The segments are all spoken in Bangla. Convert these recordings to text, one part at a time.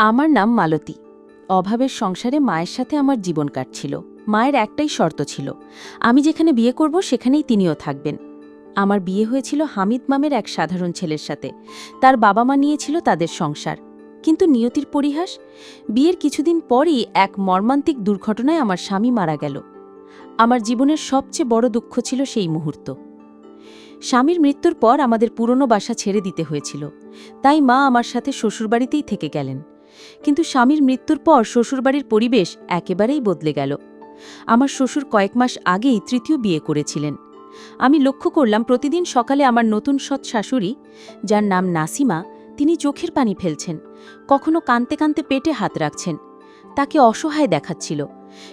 আমার নাম মালতী। অভাবের সংসারে মায়ের সাথে আমার জীবন কাটছিল। মায়ের একটাই শর্ত ছিল। আমি যেখানে বিয়ে করব, সেখানেই তিনিও থাকবেন। আমার বিয়ে হয়েছিল হামিদ মামের এক সাধারণ ছেলের সাথে। তার বাবা মা নিয়েছিল তাদের সংসার। কিন্তু নিয়তির পরিহাস? বিয়ের কিছুদিন পরই এক মর্মান্তিক দুর্ঘটনায় আমার স্বামী মারা গেল। আমার জীবনের সবচেয়ে বড় দুঃখ ছিল সেই মুহূর্ত। স্বামীর মৃত্যুর পর আমাদের পুরনো বাসা ছেড়ে দিতে হয়েছিল। তাই মা আমার সাথে শ্বশুরবাড়িতেই থেকে গেলেন। কিন্তু স্বামীর মৃত্যুর পর শ্বশুরবাড়ির পরিবেশ একেবারেই বদলে গেল। আমার শ্বশুর কয়েক মাস আগেই তৃতীয় বিয়ে করেছিলেন। আমি লক্ষ্য করলাম প্রতিদিন সকালে আমার নতুন সৎ শাশুড়ি, যার নাম নাসিমা, তিনি চোখের পানি ফেলছেন, কখনো কানতে কানতে পেটে হাত রাখছেন, তাকে অসহায় দেখাচ্ছিল।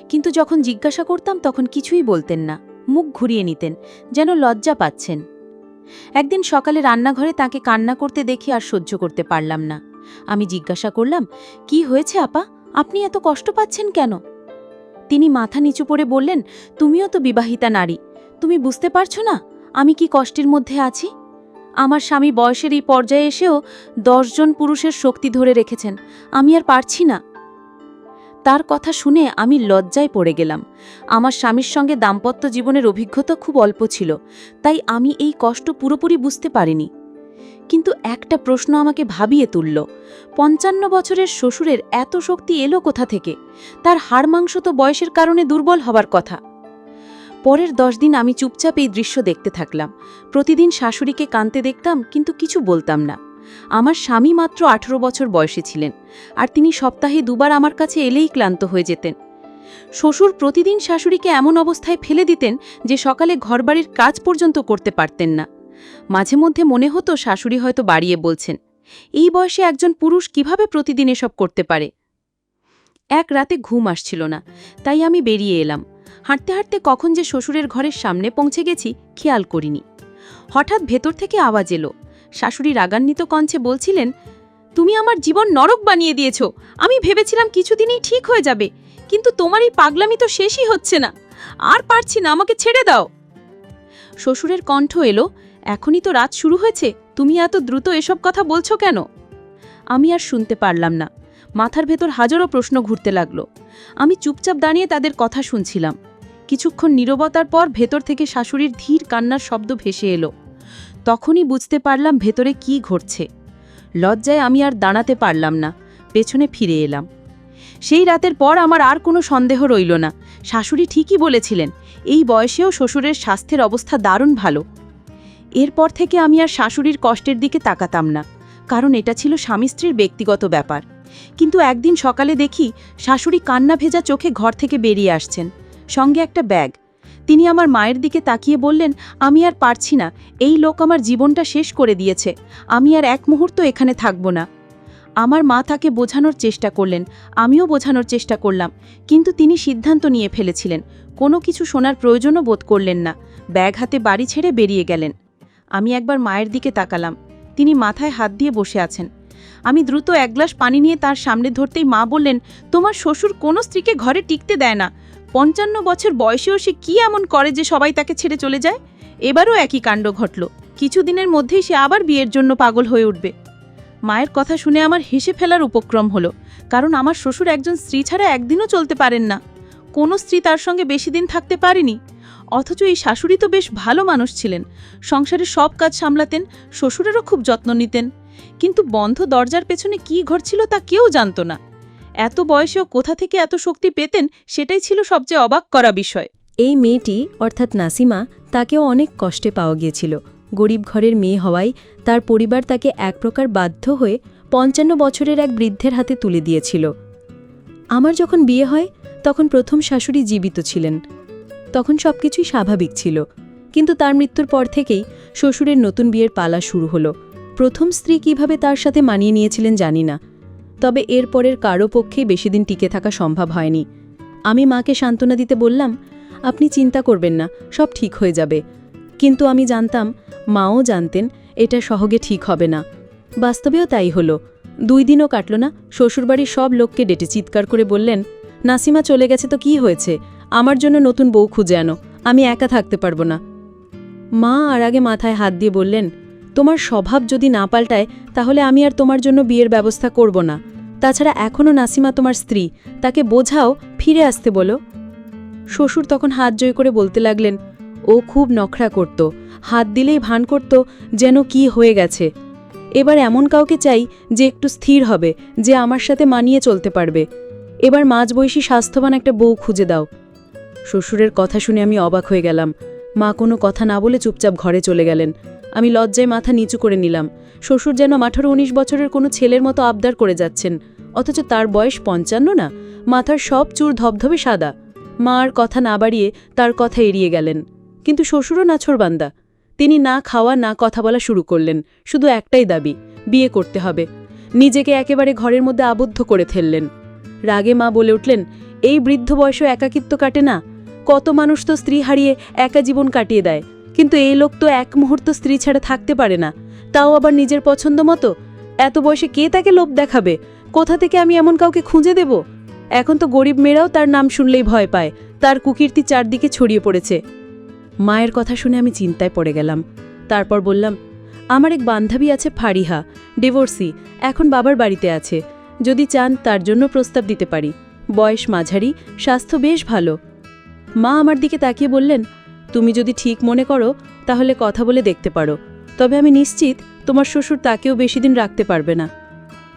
কিন্তু যখন জিজ্ঞাসা করতাম তখন কিছুই বলতেন না, মুখ ঘুরিয়ে নিতেন, যেন লজ্জা পাচ্ছেন। একদিন সকালে রান্নাঘরে তাকে কান্না করতে দেখে আর সহ্য করতে পারলাম না। আমি জিজ্ঞাসা করলাম, কি হয়েছে আপা? আপনি এত কষ্ট পাচ্ছেন কেন? তিনি মাথা নিচু করে বললেন, তুমিও তো বিবাহিতা নারী। তুমি বুঝতে পারছ না আমি কি কষ্টের মধ্যে আছি? আমার স্বামী বয়সের এই পর্যায়ে এসেও দশজন পুরুষের শক্তি ধরে রেখেছেন, আমি আর পারছি না। তার কথা শুনে আমি লজ্জায় পড়ে গেলাম। আমার স্বামীর সঙ্গে দাম্পত্য জীবনের অভিজ্ঞতা খুব অল্প ছিল, তাই আমি এই কষ্ট পুরোপুরি বুঝতে পারিনি। কিন্তু একটা প্রশ্ন আমাকে ভাবিয়ে তুলল। পঞ্চান্ন বছরের শ্বশুরের এত শক্তি এলো কোথা থেকে? তার হাড় মাংস তো বয়সের কারণে দুর্বল হবার কথা। পরের দশ দিন আমি চুপচাপ এই দৃশ্য দেখতে থাকলাম। প্রতিদিন শাশুড়িকে কানতে দেখতাম, কিন্তু কিছু বলতাম না। আমার স্বামী মাত্র আঠেরো বছর বয়সে ছিলেন, আর তিনি সপ্তাহে দুবার আমার কাছে এলেই ক্লান্ত হয়ে যেতেন। শ্বশুর প্রতিদিন শাশুড়িকে এমন অবস্থায় ফেলে দিতেন যে সকালে ঘরবাড়ির কাজ পর্যন্ত করতে পারতেন না। মাঝে মধ্যে মনে হতো শাশুড়ি হয়তো বাড়িয়ে বলছেন, এই বয়সে একজন পুরুষ কীভাবে প্রতিদিন এসব করতে পারে? এক রাতে ঘুম আসছিল না, তাই আমি বেরিয়ে এলাম। হাঁটতে হাঁটতে কখন যে শ্বশুরের ঘরের সামনে পৌঁছে গেছি, খেয়াল করিনি। হঠাৎ ভেতর থেকে আওয়াজ এলো। শাশুড়ি রাগান্বিত কঞ্চে বলছিলেন, তুমি আমার জীবন নরক বানিয়ে দিয়েছ। আমি ভেবেছিলাম কিছুদিনই ঠিক হয়ে যাবে, কিন্তু তোমার এই পাগলামি তো শেষই হচ্ছে না। আর পারছি না, আমাকে ছেড়ে দাও। শ্বশুরের কণ্ঠ এলো এখনই তো রাত শুরু হয়েছে, তুমি এত দ্রুত এসব কথা বলছো কেন? আমি আর শুনতে পারলাম না। মাথার ভেতর হাজারো প্রশ্ন ঘুরতে লাগল। আমি চুপচাপ দাঁড়িয়ে তাদের কথা শুনছিলাম। কিছুক্ষণ নীরবতার পর ভেতর থেকে শাশুড়ির ধীর কান্নার শব্দ ভেসে এলো। তখনই বুঝতে পারলাম ভেতরে কি ঘটছে। লজ্জায় আমি আর দাঁড়াতে পারলাম না, পেছনে ফিরে এলাম। সেই রাতের পর আমার আর কোনো সন্দেহ রইল না। শাশুড়ি ঠিকই বলেছিলেন, এই বয়সেও শ্বশুরের স্বাস্থ্যের অবস্থা দারুণ ভালো। এরপর থেকে আমি আর শাশুড়ির কষ্টের দিকে তাকাতাম না, কারণ এটা ছিল স্বামী স্ত্রীর ব্যক্তিগত ব্যাপার। কিন্তু একদিন সকালে দেখি শাশুড়ি কান্না ভেজা চোখে ঘর থেকে বেরিয়ে আসছেন, সঙ্গে একটা ব্যাগ। তিনি আমার মায়ের দিকে তাকিয়ে বললেন, আমি আর পারছি না, এই লোক আমার জীবনটা শেষ করে দিয়েছে, আমি আর এক মুহূর্ত এখানে থাকব না। আমার মা তাকে বোঝানোর চেষ্টা করলেন, আমিও বোঝানোর চেষ্টা করলাম, কিন্তু তিনি সিদ্ধান্ত নিয়ে ফেলেছিলেন, কোনো কিছু শোনার প্রয়োজনও বোধ করলেন না, ব্যাগ হাতে বাড়ি ছেড়ে বেরিয়ে গেলেন। আমি একবার মায়ের দিকে তাকালাম। তিনি মাথায় হাত দিয়ে বসে আছেন। আমি দ্রুত এক গ্লাস পানি নিয়ে তার সামনে ধরতেই মা বললেন, তোমার শ্বশুর কোনো স্ত্রীকে ঘরে টিকতে দেয় না। পঞ্চান্ন বছর বয়সেও সে কি এমন করে যে সবাই তাকে ছেড়ে চলে যায়? এবারও একই কাণ্ড ঘটল। কিছুদিনের মধ্যেই সে আবার বিয়ের জন্য পাগল হয়ে উঠবে। মায়ের কথা শুনে আমার হেসে ফেলার উপক্রম হলো, কারণ আমার শ্বশুর একজন স্ত্রী ছাড়া একদিনও চলতে পারেন না। কোনো স্ত্রী তার সঙ্গে বেশি দিন থাকতে পারেনি। অথচ এই শাশুড়ি তো বেশ ভালো মানুষ ছিলেন। সংসারে সব কাজ সামলাতেন, শ্বশুরেরও খুব যত্ন নিতেন। কিন্তু বন্ধ দরজার পেছনে কি ঘটছিল তা কেউ জানত না। এত বয়সেও কোথা থেকে এত শক্তি পেতেন সেটাই ছিল সবচেয়ে অবাক করা বিষয়। এই মেয়েটি, অর্থাৎ নাসিমা, তাকেও অনেক কষ্টে পাওয়া গিয়েছিল। গরিব ঘরের মেয়ে হওয়ায় তার পরিবার তাকে এক প্রকার বাধ্য হয়ে পঞ্চান্ন বছরের এক বৃদ্ধের হাতে তুলে দিয়েছিল। আমার যখন বিয়ে হয়, তখন প্রথম শাশুড়ি জীবিত ছিলেন। তখন সবকিছুই স্বাভাবিক ছিল। কিন্তু তার মৃত্যুর পর থেকেই শ্বশুরের নতুন বিয়ের পালা শুরু হলো। প্রথম স্ত্রী কীভাবে তার সাথে মানিয়ে নিয়েছিলেন জানি না। তবে এর পরের কারও পক্ষেই বেশি দিন টিকে থাকা সম্ভব হয়নি। আমি মাকে সান্ত্বনা দিতে বললাম, আপনি চিন্তা করবেন না, সব ঠিক হয়ে যাবে। কিন্তু আমি জানতাম, মাও জানতেন, এটা সহগে ঠিক হবে না। বাস্তবেও তাই হলো। দুই দিনও কাটল না, শ্বশুরবাড়ির সব লোককে ডেটে চিৎকার করে বললেন, নাসিমা চলে গেছে তো কি হয়েছে? আমার জন্য নতুন বউ খুঁজে আনো, আমি একা থাকতে পারব না। মা আর আগে মাথায় হাত দিয়ে বললেন, তোমার স্বভাব যদি না পাল্টায়, তাহলে আমি আর তোমার জন্য বিয়ের ব্যবস্থা করব না। তাছাড়া এখনও নাসিমা তোমার স্ত্রী, তাকে বোঝাও, ফিরে আসতে বলো। শ্বশুর তখন হাত জয় করে বলতে লাগলেন, ও খুব নখরা করত, হাত দিলেই ভান করত যেন কি হয়ে গেছে। এবার এমন কাউকে চাই যে একটু স্থির হবে, যে আমার সাথে মানিয়ে চলতে পারবে। এবার মাঝবয়সী স্বাস্থ্যবান একটা বউ খুঁজে দাও। শ্বশুরের কথা শুনে আমি অবাক হয়ে গেলাম। মা কোনো কথা না বলে চুপচাপ ঘরে চলে গেলেন। আমি লজ্জায় মাথা নিচু করে নিলাম। শ্বশুর যেন আঠারো উনিশ বছরের কোনো ছেলের মতো আবদার করে যাচ্ছেন। অথচ তার বয়স পঞ্চান্ন না? মাথার সব চুর ধবধবে সাদা। মা আর কথা না বাড়িয়ে তার কথা এড়িয়ে গেলেন। কিন্তু শ্বশুরও নাছরবান্দা। তিনি না খাওয়া, না কথা বলা শুরু করলেন। শুধু একটাই দাবি, বিয়ে করতে হবে। নিজেকে একেবারে ঘরের মধ্যে আবদ্ধ করে ফেললেন। রাগে মা বলে উঠলেন, এই বৃদ্ধ বয়সে একাকিত্ব কাটে না? কত মানুষ তো স্ত্রী হারিয়ে একা জীবন কাটিয়ে দেয়। কিন্তু এই লোক তো এক মুহূর্ত স্ত্রী ছাড়া থাকতে পারে না। তাও আবার নিজের পছন্দ মতো? এত বয়সে কে তাকে লোভ দেখাবে? কোথা থেকে আমি এমন কাউকে খুঁজে দেব? এখন তো গরিব মেয়েরাও তার নাম শুনলেই ভয় পায়। তার কুকীর্তি চারদিকে ছড়িয়ে পড়েছে। মায়ের কথা শুনে আমি চিন্তায় পড়ে গেলাম। তারপর বললাম, আমার এক বান্ধবী আছে ফারিহা, ডিভোর্সি, এখন বাবার বাড়িতে আছে। যদি চান তার জন্য প্রস্তাব দিতে পারি। বয়স মাঝারি, স্বাস্থ্য বেশ ভালো। মা আমার দিকে তাকিয়ে বললেন, তুমি যদি ঠিক মনে করো, তাহলে কথা বলে দেখতে পারো। তবে আমি নিশ্চিত তোমার শ্বশুর তাকেও বেশি দিন রাখতে পারবে না।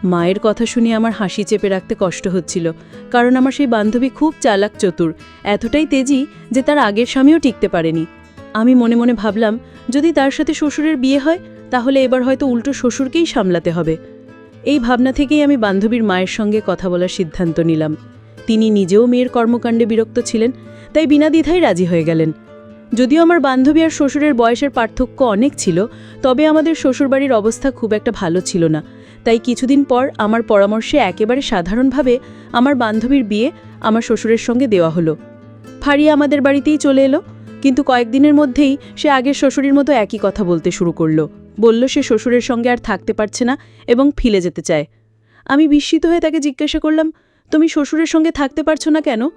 মায়ের কথা শুনে আমার হাসি চেপে রাখতে কষ্ট হচ্ছিল, কারণ আমার সেই বান্ধবী খুব চালাক চতুর, এতটাই তেজি যে তার আগের স্বামীও টিকতে পারেনি। আমি মনে মনে ভাবলাম, যদি তার সাথে শ্বশুরের বিয়ে হয়, তাহলে এবার হয়তো উল্টো শ্বশুরকেই সামলাতে হবে। এই ভাবনা থেকেই আমি বান্ধবীর মায়ের সঙ্গে কথা বলার সিদ্ধান্ত নিলাম। তিনি নিজেও মেয়ের কর্মকাণ্ডে বিরক্ত ছিলেন তাই বিনা দ্বিধায় রাজি হয়ে গেলেন। যদিও আমার বান্ধবী আর শ্বশুরের বয়সের পার্থক্য অনেক ছিল, তবে আমাদের শ্বশুরবাড়ির অবস্থা খুব একটা ভালো ছিল না। তাই কিছুদিন পর আমার পরামর্শে একেবারে সাধারণভাবে আমার বান্ধবীর বিয়ে আমার শ্বশুরের সঙ্গে দেওয়া হলো। ফারিয়া আমাদের বাড়িতেই চলে এলো, কিন্তু কয়েকদিনের মধ্যেই সে আগের শ্বশুরের মতো একই কথা বলতে শুরু করল। বলল, সে শ্বশুরের সঙ্গে আর থাকতে পারছে না এবং ফিলে যেতে চায়। আমি বিস্মিত হয়ে তাকে জিজ্ঞাসা করলাম, তুমি শ্বশুরের সঙ্গে থাকতে পারছ না কেন?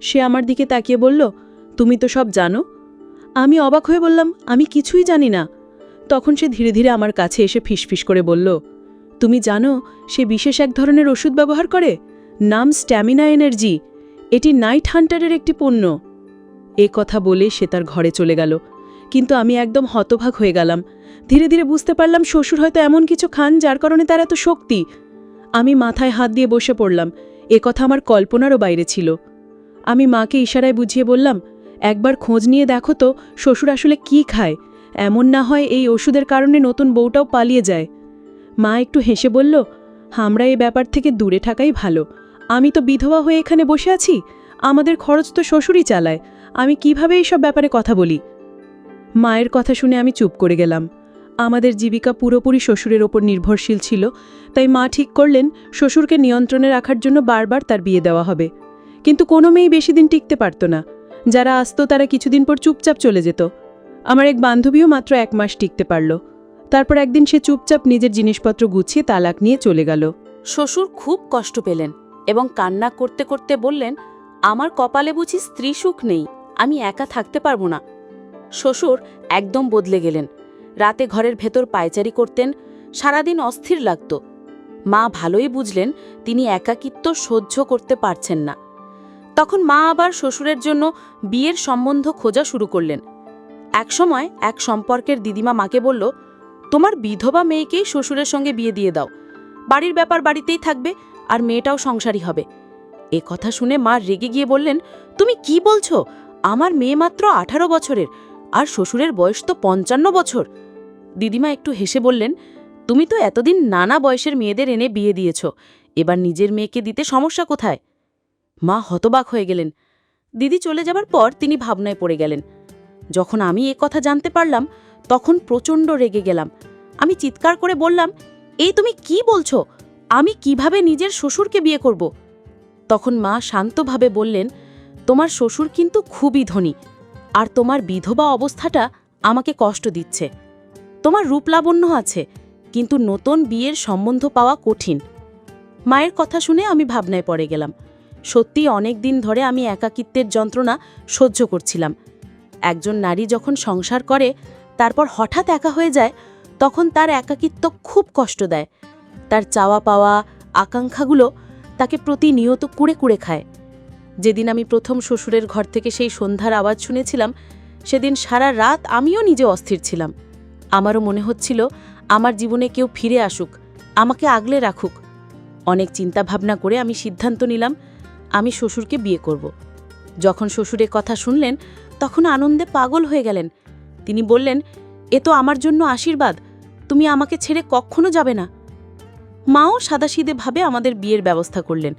সে আমার দিকে তাকিয়ে বলল, তুমি তো সব জানো? আমি অবাক হয়ে বললাম, আমি কিছুই জানি না। তখন সে ধীরে ধীরে আমার কাছে এসে ফিসফিস করে বলল, তুমি জানো, সে বিশেষ এক ধরনের ওষুধ ব্যবহার করে? নাম স্ট্যামিনা এনার্জি। এটি নাইট হান্টারের একটি পণ্য। এ কথা বলে সে তার ঘরে চলে গেল। কিন্তু আমি একদম হতভাগ হয়ে গেলাম। ধীরে ধীরে বুঝতে পারলাম শ্বশুর হয়তো এমন কিছু খান যার কারণে তার এত শক্তি। আমি মাথায় হাত দিয়ে বসে পড়লাম। এ কথা আমার কল্পনারও বাইরে ছিল। আমি মাকে ইশারায় বুঝিয়ে বললাম, একবার খোঁজ নিয়ে দেখো তো, শ্বশুর আসলে কি খায়। এমন না হয় এই ওষুধের কারণে নতুন বউটাও পালিয়ে যায়। মা একটু হেসে বলল, আমরা এই ব্যাপার থেকে দূরে থাকাই ভালো। আমি তো বিধবা হয়ে এখানে বসে আছি। আমাদের খরচ তো শ্বশুরই চালায়। আমি কীভাবে এইসব ব্যাপারে কথা বলি? মায়ের কথা শুনে আমি চুপ করে গেলাম। আমাদের জীবিকা পুরোপুরি শ্বশুরের ওপর নির্ভরশীল ছিল, তাই মা ঠিক করলেন, শ্বশুরকে নিয়ন্ত্রণে রাখার জন্য বারবার তার বিয়ে দেওয়া হবে। কিন্তু কোনো মেয়েই বেশি দিন টিকতে পারত না। যারা আসতো তারা কিছুদিন পর চুপচাপ চলে যেত। আমার এক বান্ধবীও মাত্র এক মাস টিকতে পারল। তারপর একদিন সে চুপচাপ নিজের জিনিসপত্র গুছিয়ে তালাক নিয়ে চলে গেল। শ্বশুর খুব কষ্ট পেলেন এবং কান্না করতে করতে বললেন, আমার কপালে বুঝি স্ত্রী সুখ নেই, আমি একা থাকতে পারব না। শ্বশুর একদম বদলে গেলেন। রাতে ঘরের ভেতর পায়চারি করতেন, সারাদিন অস্থির লাগত। মা ভালোই বুঝলেন, তিনি একাকিত্ব সহ্য করতে পারছেন না। তখন মা আবার শ্বশুরের জন্য বিয়ের সম্বন্ধ খোঁজা শুরু করলেন। একসময় এক সম্পর্কের দিদিমা মাকে বলল, তোমার বিধবা মেয়েকেই শ্বশুরের সঙ্গে বিয়ে দিয়ে দাও। বাড়ির ব্যাপার বাড়িতেই থাকবে আর মেয়েটাও সংসারী হবে। এ কথা শুনে মা রেগে গিয়ে বললেন, তুমি কি বলছো? আমার মেয়ে মাত্র আঠারো বছরের আর শ্বশুরের বয়স তো পঞ্চান্ন বছর। দিদিমা একটু হেসে বললেন, তুমি তো এতদিন নানা বয়সের মেয়েদের এনে বিয়ে দিয়েছ। এবার নিজের মেয়েকে দিতে সমস্যা কোথায়? মা হতবাক হয়ে গেলেন। দিদি চলে যাবার পর তিনি ভাবনায় পড়ে গেলেন। যখন আমি এ কথা জানতে পারলাম, তখন প্রচণ্ড রেগে গেলাম। আমি চিৎকার করে বললাম, এই তুমি কি বলছো? আমি কীভাবে নিজের শ্বশুরকে বিয়ে করব? তখন মা শান্তভাবে বললেন, তোমার শ্বশুর কিন্তু খুবই ধনী, আর তোমার বিধবা অবস্থাটা আমাকে কষ্ট দিচ্ছে। তোমার রূপলাবণ্য আছে, কিন্তু নতুন বিয়ের সম্বন্ধ পাওয়া কঠিন। মায়ের কথা শুনে আমি ভাবনায় পড়ে গেলাম। সত্যি অনেক দিন ধরে আমি একাকিত্বের যন্ত্রণা সহ্য করছিলাম। একজন নারী যখন সংসার করে, তারপর হঠাৎ একা হয়ে যায়, তখন তার একাকিত্ব খুব কষ্ট দেয়। তার চাওয়া পাওয়া, আকাঙ্ক্ষাগুলো তাকে প্রতিনিয়ত কুড়ে কুড়ে খায়। যেদিন আমি প্রথম শ্বশুরের ঘর থেকে সেই সন্ধ্যার আওয়াজ শুনেছিলাম, সেদিন সারা রাত আমিও নিজে অস্থির ছিলাম। আমারও মনে হচ্ছিল, আমার জীবনে কেউ ফিরে আসুক, আমাকে আগলে রাখুক। অনেক চিন্তা ভাবনা করে আমি সিদ্ধান্ত নিলাম আমি শ্বশুরকে বিয়ে করব। যখন শ্বশুরের কথা শুনলেন, তখন আনন্দে পাগল হয়ে গেলেন। তিনি বললেন, এ তো আমার জন্য আশীর্বাদ, তুমি আমাকে ছেড়ে কখনো যাবে না। মাও সাদাসিধেভাবে আমাদের বিয়ের ব্যবস্থা করলেন।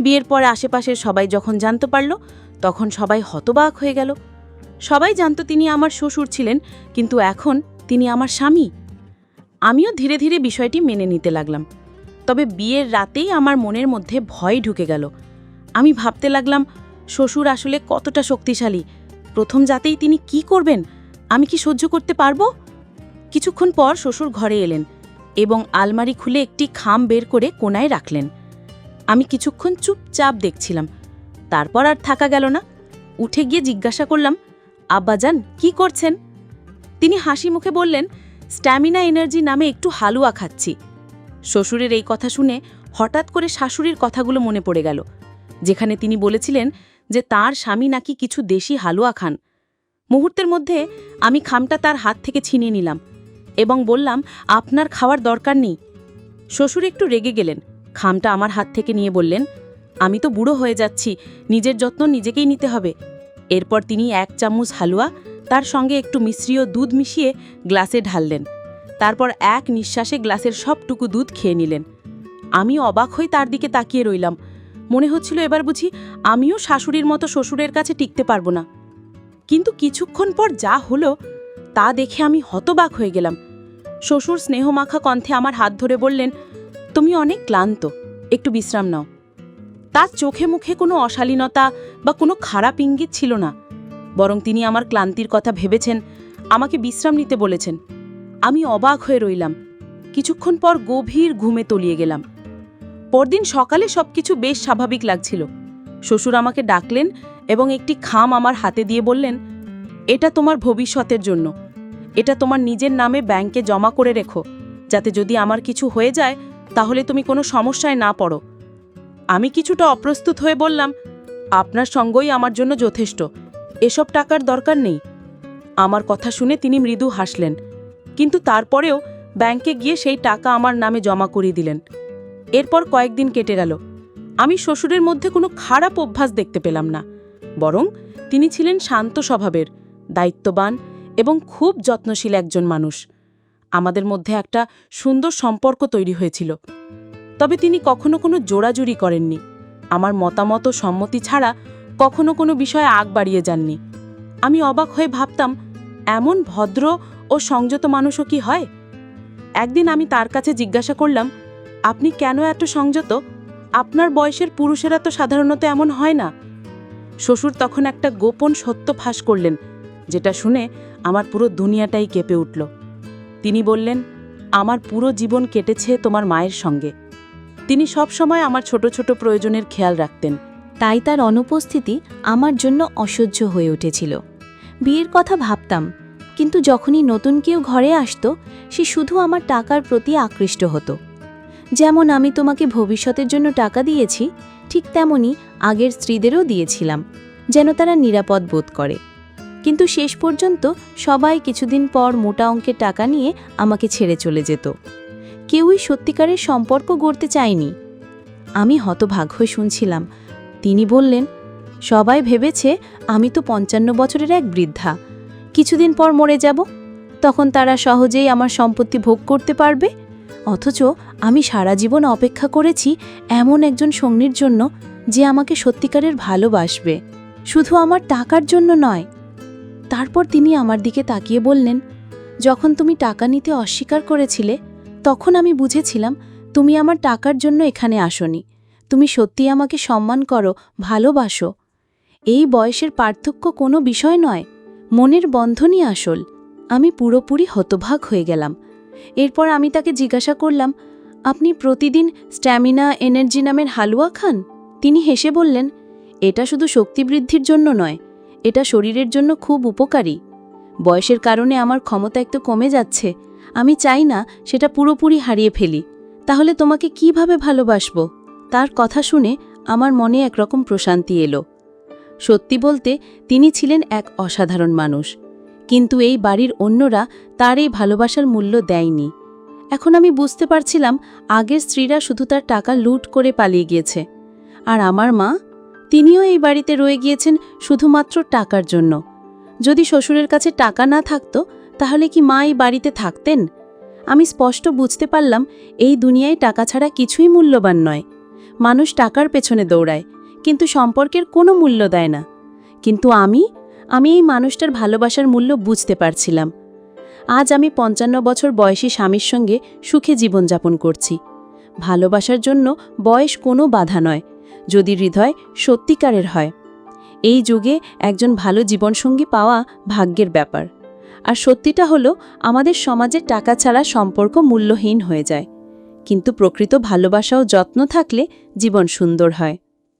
বিয়ের পরে আশেপাশের সবাই যখন জানতে পারল, তখন সবাই হতবাক হয়ে গেল। সবাই জানতো তিনি আমার শ্বশুর ছিলেন, কিন্তু এখন তিনি আমার স্বামী। আমিও ধীরে ধীরে বিষয়টি মেনে নিতে লাগলাম। তবে বিয়ের রাতেই আমার মনের মধ্যে ভয় ঢুকে গেল। আমি ভাবতে লাগলাম, শ্বশুর আসলে কতটা শক্তিশালী। প্রথম যাতেই তিনি কি করবেন? আমি কি সহ্য করতে পারব? কিছুক্ষণ পর শ্বশুর ঘরে এলেন এবং আলমারি খুলে একটি খাম বের করে কোনায় রাখলেন। আমি কিছুক্ষণ চুপচাপ দেখছিলাম। তারপর আর থাকা গেল না। উঠে গিয়ে জিজ্ঞাসা করলাম আব্বাজান কি করছেন? তিনি হাসি মুখে বললেন, স্ট্যামিনা এনার্জি নামে একটু হালুয়া খাচ্ছি। শ্বশুরের এই কথা শুনে হঠাৎ করে শাশুড়ির কথাগুলো মনে পড়ে গেল। যেখানে তিনি বলেছিলেন যে তার স্বামী নাকি কিছু দেশি হালুয়া খান। মুহূর্তের মধ্যে আমি খামটা তার হাত থেকে ছিনিয়ে নিলাম এবং বললাম, আপনার খাওয়ার দরকার নেই। শ্বশুর একটু রেগে গেলেন। খামটা আমার হাত থেকে নিয়ে বললেন, আমি তো বুড়ো হয়ে যাচ্ছি, নিজের যত্ন নিজেকেই নিতে হবে। এরপর তিনি এক চামচ হালুয়া, তার সঙ্গে একটু মিশ্রীয় দুধ মিশিয়ে গ্লাসে ঢাললেন। তারপর এক নিঃশ্বাসে গ্লাসের সবটুকু দুধ খেয়ে নিলেন। আমি অবাক হয়ে তার দিকে তাকিয়ে রইলাম। মনে হচ্ছিল এবার বুঝি আমিও শাশুড়ির মতো শ্বশুরের কাছে টিকতে পারব না। কিন্তু কিছুক্ষণ পর যা হলো, তা দেখে আমি হতবাক হয়ে গেলাম। শ্বশুর স্নেহমাখা কণ্ঠে আমার হাত ধরে বললেন, তুমি অনেক ক্লান্ত, একটু বিশ্রাম নাও। তার চোখে মুখে কোনো অশালীনতা বা কোনো খারাপ ইঙ্গিত ছিল না, বরং তিনি আমার ক্লান্তির কথা ভেবেছেন, আমাকে বিশ্রাম নিতে বলেছেন। আমি অবাক হয়ে রইলাম। কিছুক্ষণ পর গভীর ঘুমে তলিয়ে গেলাম। পরদিন সকালে সবকিছু বেশ স্বাভাবিক লাগছিল। শ্বশুর আমাকে ডাকলেন এবং একটি খাম আমার হাতে দিয়ে বললেন, এটা তোমার ভবিষ্যতের জন্য। এটা তোমার নিজের নামে ব্যাংকে জমা করে রেখো। যাতে যদি আমার কিছু হয়ে যায়, তাহলে তুমি কোনো সমস্যায় না পড়ো। আমি কিছুটা অপ্রস্তুত হয়ে বললাম, আপনার সঙ্গই আমার জন্য যথেষ্ট। এসব টাকার দরকার নেই। আমার কথা শুনে তিনি মৃদু হাসলেন। কিন্তু তারপরেও ব্যাংকে গিয়ে সেই টাকা আমার নামে জমা করিয়ে দিলেন। এরপর কয়েকদিন কেটে গেল। আমি শ্বশুরের মধ্যে কোনো খারাপ অভ্যাস দেখতে পেলাম না, বরং তিনি ছিলেন শান্ত স্বভাবের, দায়িত্ববান এবং খুব যত্নশীল একজন মানুষ। আমাদের মধ্যে একটা সুন্দর সম্পর্ক তৈরি হয়েছিল। তবে তিনি কখনো কোনো জোড়াজুড়ি করেননি। আমার মতামত ও সম্মতি ছাড়া কখনো কোনো বিষয়ে আগ বাড়িয়ে যাননি। আমি অবাক হয়ে ভাবতাম, এমন ভদ্র ও সংযত মানুষও কি হয়? একদিন আমি তার কাছে জিজ্ঞাসা করলাম আপনি কেন এত সংযত? আপনার বয়সের পুরুষেরা তো সাধারণত এমন হয় না। শ্বশুর তখন একটা গোপন সত্য ফাঁস করলেন, যেটা শুনে আমার পুরো দুনিয়াটাই কেঁপে উঠল। তিনি বললেন, আমার পুরো জীবন কেটেছে তোমার মায়ের সঙ্গে। তিনি সবসময় আমার ছোট ছোট প্রয়োজনের খেয়াল রাখতেন। তাই তার অনুপস্থিতি আমার জন্য অসহ্য হয়ে উঠেছিল। বিয়ের কথা ভাবতাম, কিন্তু যখনই নতুন কেউ ঘরে আসত, সে শুধু আমার টাকার প্রতি আকৃষ্ট হতো। যেমন আমি তোমাকে ভবিষ্যতের জন্য টাকা দিয়েছি, ঠিক তেমনি আগের স্ত্রীদেরও দিয়েছিলাম, যেন তারা নিরাপদ বোধ করে। কিন্তু শেষ পর্যন্ত সবাই কিছুদিন পর মোটা অঙ্কের টাকা নিয়ে আমাকে ছেড়ে চলে যেত। কেউই সত্যিকারের সম্পর্ক গড়তে চায়নি। আমি হতভাগ হয়ে শুনছিলাম। তিনি বললেন, সবাই ভেবেছে আমি তো পঞ্চান্ন বছরের এক বৃদ্ধা। কিছুদিন পর মরে যাব। তখন তারা সহজেই আমার সম্পত্তি ভোগ করতে পারবে অথচ আমি সারা জীবন অপেক্ষা করেছি এমন একজন সঙ্গীর জন্য যে আমাকে সত্যিকারের ভালোবাসবে। শুধু আমার টাকার জন্য নয়। তারপর তিনি আমার দিকে তাকিয়ে বললেন, যখন তুমি টাকা নিতে অস্বীকার করেছিলে, তখন আমি বুঝেছিলাম তুমি আমার টাকার জন্য এখানে আসনি। তুমি সত্যি আমাকে সম্মান করো, ভালোবাসো। এই বয়সের পার্থক্য কোনো বিষয় নয়। মনের বন্ধনই আসল। আমি পুরোপুরি হতভাগ হয়ে গেলাম। এরপর আমি তাকে জিজ্ঞাসা করলাম, আপনি প্রতিদিন স্ট্যামিনা এনার্জি নামের হালুয়া খান? তিনি হেসে বললেন, এটা শুধু শক্তি বৃদ্ধির জন্য নয়, এটা শরীরের জন্য খুব উপকারী। বয়সের কারণে আমার ক্ষমতা একটু কমে যাচ্ছে, আমি চাই না সেটা পুরোপুরি হারিয়ে ফেলি। তাহলে তোমাকে কীভাবে ভালোবাসবো? তার কথা শুনে আমার মনে একরকম প্রশান্তি এলো। সত্যি বলতে, তিনি ছিলেন এক অসাধারণ মানুষ। কিন্তু এই বাড়ির অন্যরা তার এই ভালোবাসার মূল্য দেয়নি। এখন আমি বুঝতে পারছিলাম আগের স্ত্রীরা শুধু তার টাকা লুট করে পালিয়ে গিয়েছে। আর আমার মা? তিনিও এই বাড়িতে রয়ে গিয়েছেন শুধুমাত্র টাকার জন্য। যদি শ্বশুরের কাছে টাকা না থাকতো, তাহলে কি মা এই বাড়িতে থাকতেন? আমি স্পষ্ট বুঝতে পারলাম এই দুনিয়ায় টাকা ছাড়া কিছুই মূল্যবান নয়। মানুষ টাকার পেছনে দৌড়ায়, কিন্তু সম্পর্কের কোনো মূল্য দেয় না। কিন্তু আমি আমি এই মানুষটার ভালোবাসার মূল্য বুঝতে পারছিলাম। আজ আমি পঞ্চান্ন বছর বয়সী স্বামীর সঙ্গে সুখে জীবনযাপন করছি। ভালোবাসার জন্য বয়স কোনো বাধা নয়, যদি হৃদয় সত্যিকারের হয়। এই যুগে একজন ভালো জীবনসঙ্গী পাওয়া ভাগ্যের ব্যাপার। আর সত্যিটা হলো, আমাদের সমাজে টাকা ছাড়া সম্পর্ক মূল্যহীন হয়ে যায়। কিন্তু প্রকৃত ভালোবাসা ও যত্ন থাকলে জীবন সুন্দর হয়।